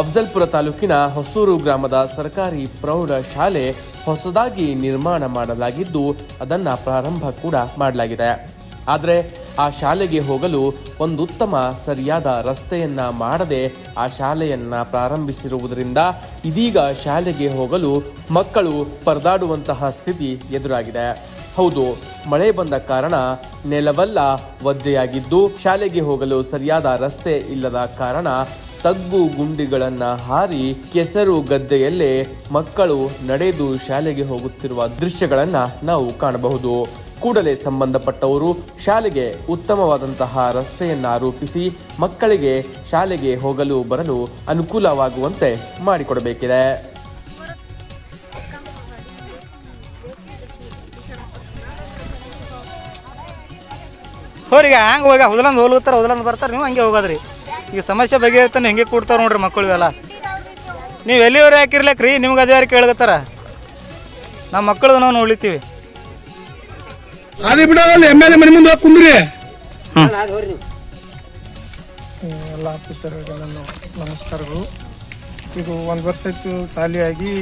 ಅಫ್ಜಲ್ಪುರ ತಾಲೂಕಿನ ಹೊಸೂರು ಗ್ರಾಮದ ಸರ್ಕಾರಿ ಪ್ರೌಢ ಶಾಲೆ ಹೊಸದಾಗಿ ನಿರ್ಮಾಣ ಮಾಡಲಾಗಿದ್ದು, ಅದನ್ನು ಪ್ರಾರಂಭ ಕೂಡ ಮಾಡಲಾಗಿದೆ. ಆದರೆ ಆ ಶಾಲೆಗೆ ಹೋಗಲು ಒಂದು ಉತ್ತಮ ಸರಿಯಾದ ರಸ್ತೆಯನ್ನ ಮಾಡದೆ ಆ ಶಾಲೆಯನ್ನ ಪ್ರಾರಂಭಿಸಿರುವುದರಿಂದ ಇದೀಗ ಶಾಲೆಗೆ ಹೋಗಲು ಮಕ್ಕಳು ಪರದಾಡುವಂತಹ ಸ್ಥಿತಿ ಎದುರಾಗಿದೆ. ಹೌದು, ಮಳೆ ಬಂದ ಕಾರಣ ನೆಲವೆಲ್ಲ ಒದ್ದೆಯಾಗಿದ್ದು, ಶಾಲೆಗೆ ಹೋಗಲು ಸರಿಯಾದ ರಸ್ತೆ ಇಲ್ಲದ ಕಾರಣ ತಗ್ಗು ಗುಂಡಿಗಳನ್ನ ಹಾರಿ ಕೆಸರು ಗದ್ದೆಯಲ್ಲೇ ಮಕ್ಕಳು ನಡೆದು ಶಾಲೆಗೆ ಹೋಗುತ್ತಿರುವ ದೃಶ್ಯಗಳನ್ನ ನಾವು ಕಾಣಬಹುದು. ಕೂಡಲೇ ಸಂಬಂಧಪಟ್ಟವರು ಶಾಲೆಗೆ ಉತ್ತಮವಾದಂತಹ ರಸ್ತೆಯನ್ನ ರೂಪಿಸಿ ಮಕ್ಕಳಿಗೆ ಶಾಲೆಗೆ ಹೋಗಲು ಬರಲು ಅನುಕೂಲವಾಗುವಂತೆ ಮಾಡಿಕೊಡಬೇಕಿದೆ. ಹೋರಿಗೆ, ಹಂಗೆ ಹೋಗ, ಹೊದಲಂದು ಹೋಗ್ತಾರ ಹೊದಲಂದು ಬರ್ತಾರೆ, ನೀವು ಹಂಗೆ ಹೋಗೋದ್ರಿ. ಈಗ ಸಮಸ್ಯೆ ಬಗೆಹರಿತಾನೆ ಹೆಂಗೆ ಕೊಡ್ತಾರೆ ನೋಡ್ರಿ ಮಕ್ಕಳು ಇವೆಲ್ಲ. ನೀವು ಎಲ್ಲಿಯವ್ರು ಹಾಕಿರ್ಲಕ್ ರೀ ನಿಮ್ಗೆ ಅದು ಯಾರು ಕೇಳಗತ್ತಾರ? ನಮ್ಮ ಮಕ್ಕಳದು ನಾವು ನೋಡ್ಲಿತ್ತೀವಿ. ಅದೇ ಬಿಡಲ್ಲ ಎಂ ಎಲ್ ಎ ಮನೆ ಮುಂದೆ ಹೋಗಿ ಕುಂದ್ರಿ. ಎಲ್ಲ ಆಫೀಸರ್ ನಮಸ್ಕಾರಗಳು. ಇದು ಒಂದು ವರ್ಷ ಇತ್ತು ಸಾಲಿಯಾಗಿ.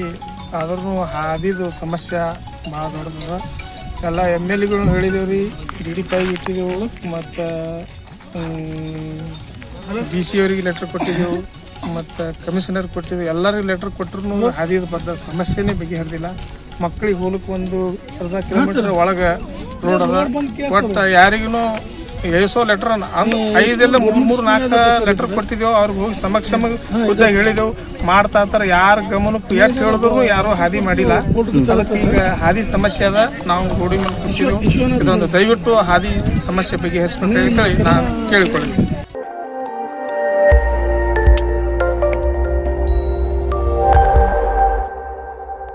ಆದ್ರೂ ಹಾದಿದು ಸಮಸ್ಯೆ ಭಾಳ ದೊಡ್ಡದ. ಎಲ್ಲ ಎಂ ಎಲ್ ಎಗಳನ್ನ ಹೇಳಿದೇವು ರೀ ಡಿ ಡಿ ಪೈ ಇಟ್ಟಿದ್ದೆವು ಮತ್ತು ಡಿ ಸಿ ಅವರಿಗೆ ಲೆಟರ್ ಕೊಟ್ಟಿದ್ದೆವು, ಮತ್ತು ಕಮಿಷನರ್ ಕೊಟ್ಟಿದ್ದೆವು, ಎಲ್ಲರಿಗೂ ಲೆಟರ್ ಕೊಟ್ಟರು ಹಾದಿದ ಬರ್ದ ಸಮಸ್ಯೆನೇ ಬಗೆಹರಿದಿಲ್ಲ. ಮಕ್ಕಳಿಗೆ ಹೋಲಕ್ಕೆ ಒಂದು ಅರ್ಧ ಕಿಲೋಮೀಟರ್ ಒಳಗೆ ರೋಡ್ ಅದ. ಒಟ್ಟು ಯಾರಿಗೂ ಎಸೋ ಲೆಟರ್ ಅಂದ್ ಐದೆಲ್ಲ ಮೂರು ಮೂರು, ನಾಲ್ಕು ಲೆಟರ್ ಕೊಟ್ಟಿದ್ದೆವು, ಅವ್ರಿಗೆ ಹೋಗಿ ಸಮಕ್ಷ ಖುದ್ದಾಗಿ ಹೇಳಿದೆವು ಮಾಡ್ತಾ ಇರ್ತಾರೆ, ಯಾರ ಗಮನಕ್ಕೂ ಎಷ್ಟು ಹೇಳಿದ್ರು ಯಾರು ಹಾದಿ ಮಾಡಿಲ್ಲ. ಅದಕ್ಕೆ ಈಗ ಹಾದಿ ಸಮಸ್ಯೆ ಅದ, ನಾವು ರೋಡಿ ಮೇಲೆ ಇದೊಂದು ದಯವಿಟ್ಟು ಹಾದಿ ಸಮಸ್ಯೆ ಬಗೆಹರಿಸ್ಬೇಕು ಹೇಳಿ ನಾನು ಕೇಳಿಕೊಳ್ಳಿ